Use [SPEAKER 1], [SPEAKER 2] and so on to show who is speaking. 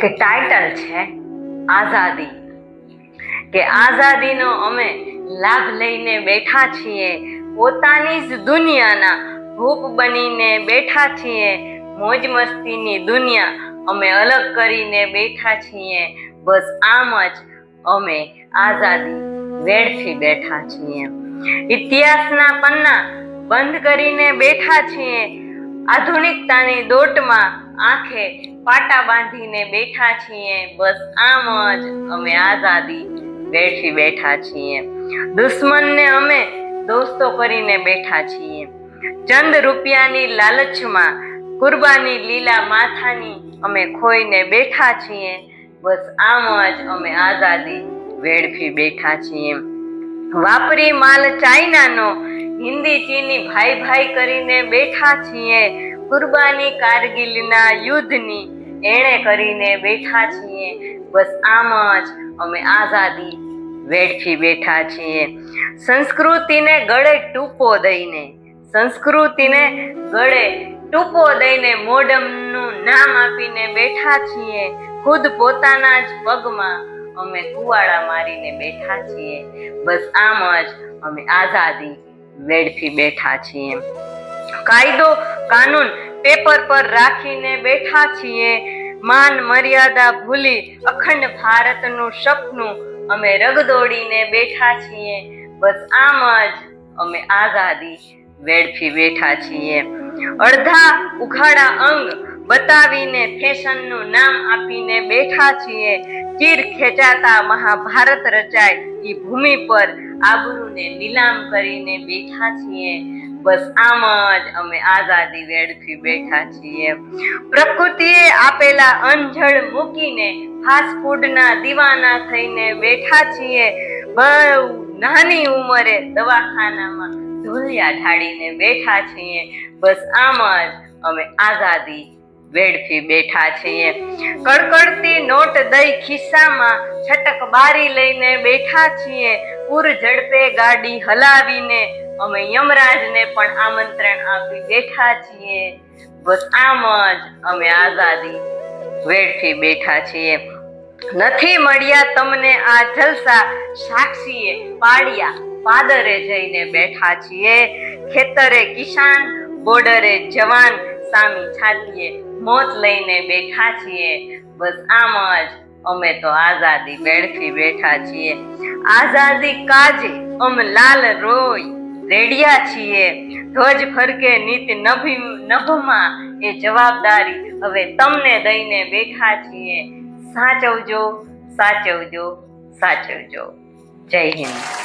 [SPEAKER 1] કે ટાઇટલ છે આઝાદી. કે આઝાદીનો અમે લાભ લઈને બેઠા છીએ, પોતાની જ દુનિયાના ભૂપ બનીને બેઠા છીએ, મોજ મસ્તીની દુનિયા અમે અલગ કરીને બેઠા છીએ, બસ આમ જ અમે આઝાદી વેડફી બેઠા છીએ. ઇતિહાસના પન્ના બંધ કરીને બેઠા છીએ, આધુનિકતાની દોટમાં આંખે પાટા બાંધીને બેઠા છીએ. બસ આમ જ અમે આઝાદી બેઠી બેઠા છીએ. દુશ્મનને અમે દોસ્તો કરીને બેઠા છીએ. ચંદ રૂપિયાની લાલચમાં, કુરબાની લીલા માથાની અમે ખોઈને બેઠા છીએ. બસ આમ જ અમે આઝાદી વેડફી બેઠા છીએ. વાપરી માલ ચાઇનાનો, હિન્દી ચીની ભાઈ ભાઈ કરીને બેઠા છીએ. કુરબાની કારગિલના યુદ્ધની એણે કરીને બેઠા છીએ. બસ આમ જ અમે આઝાદી વેડફી બેઠા છીએ. સંસ્કૃતિને ગળે ટૂંકો દઈને, સંસ્કૃતિને ગળે ટૂંકો દઈને મોડમનું નામ આપીને બેઠા છીએ. ખુદ પોતાના જ પગમાં અમે કુવાડા મારીને બેઠા છીએ. બસ આમ જ અમે આઝાદી વેડફી બેઠા છીએ. કાયદો કાનૂન પેપર પર રાખીને બેઠા છીએ. માન મર્યાદા ભૂલી અખંડ ભારતનું સપનું અમે રગદોડીને બેઠા છીએ. બસ આમ જ અમે આઝાદી વેડફી બેઠા છીએ. અડધા ઉઘાડા અંગ બતાવીને ફેશનનું નામ આપીને બેઠા છીએ. ચીર ખેંચાતા મહાભારત રચાય એ ભૂમિ પર આબરૂને નીલામ કરીને બેઠા છીએ. બસ આમ જ અમે આઝાદી વેડફી બેઠા છીએ. પ્રકૃતિએ આપેલા અંજળ મૂકીને ફાસ્ટ ફૂડના દીવાના થઈને બેઠા છીએ. બહુ નાની ઉંમરે દવાખાનામાં ધૂલિયા ઢાળીને બેઠા છીએ. બસ આમ જ અમે આઝાદી વેડફી બેઠા છીએ. કડકડતી નોટ દઈ ખિસ્સામાં છટક બારી લઈને બેઠા છીએ. પૂર ઝડપે ગાડી હલાવીને અમે યમરાજને પણ આમંત્રણ આપી બેઠા છીએ. બસ આમ જ અમે આઝાદી વેડફી બેઠા છીએ. નથી મળ્યા તમને આ જલસા સાક્ષીએ પાડ્યા પાદરે જઈને બેઠા છીએ. ખેતરે કિસાન બોર્ડરે જવાન સામી છાતીએ મોત લઈને બેઠા છીએ. બસ આમ જ અમે તો આઝાદી વેડફી બેઠા છીએ. આઝાદી કાજે અમ લાલ રોય. રેડિયા છીએ. ધ્વજ ફરકે નિત નભી નભમાં એ જવાબદારી. હવે તમને દઈને બેઠા છીએ. સાચવજો સાચવજો સાચવજો. જય હિન્દ.